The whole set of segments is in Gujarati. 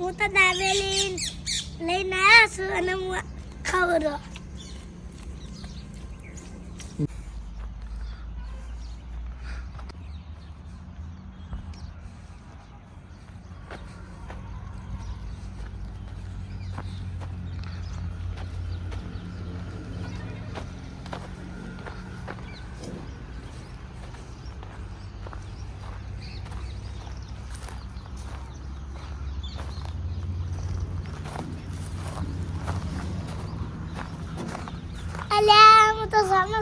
હું તો દાબેલી લઈને આવ્યા છું અને હું રહો અલ્યા હું તો સામે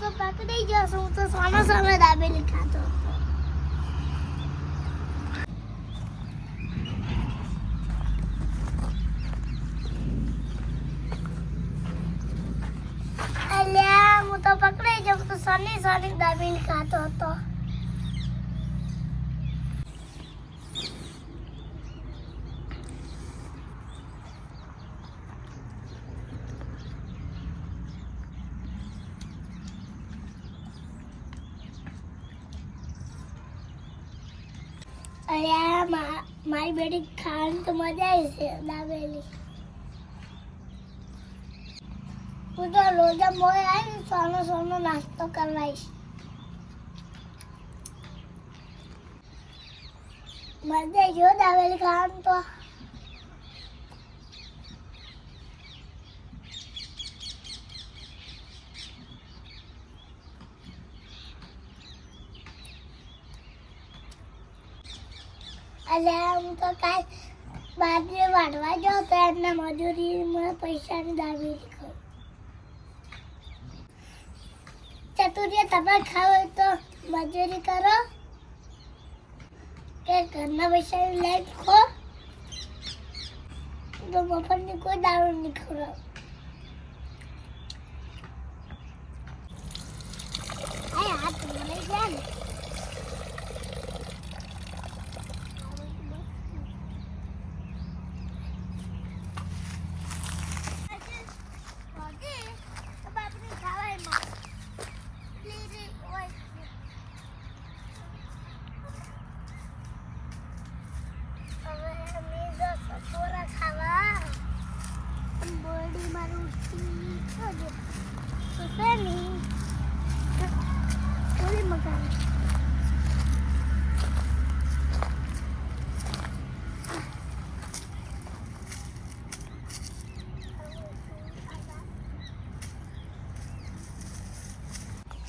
તો પકડી ગયો છું હું તો સામે સામે દાબેલી ખાતો. અલ્યા, હું તો પકડાઈ ગયો તો સોની સોની દાબેલી ખાતો હતો અરે મારી બેટી ખાવાની તો મજા આવી છે, દાબેલી. હું તો રોજા મોય આવી સોનો સોનો નાસ્તો કરવાઈશ મજા જો દાબેલી ખાવાનું તો. અલ્યા હું તો કાલ બાજરી વાળવા જો તો એમને મજૂરીમાં પૈસાની દાવી ખાઈ ચતુરિયા તમે ખાવ તો મજૂરી કરો. કે ઘરના પૈસા લઈને ખો. તો મફતની કોઈ દારૂ નહીં ખવડાવ. હાથ મળી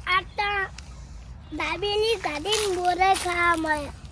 આટા દાબેલી કાઢીને બોરે ખાવા મળે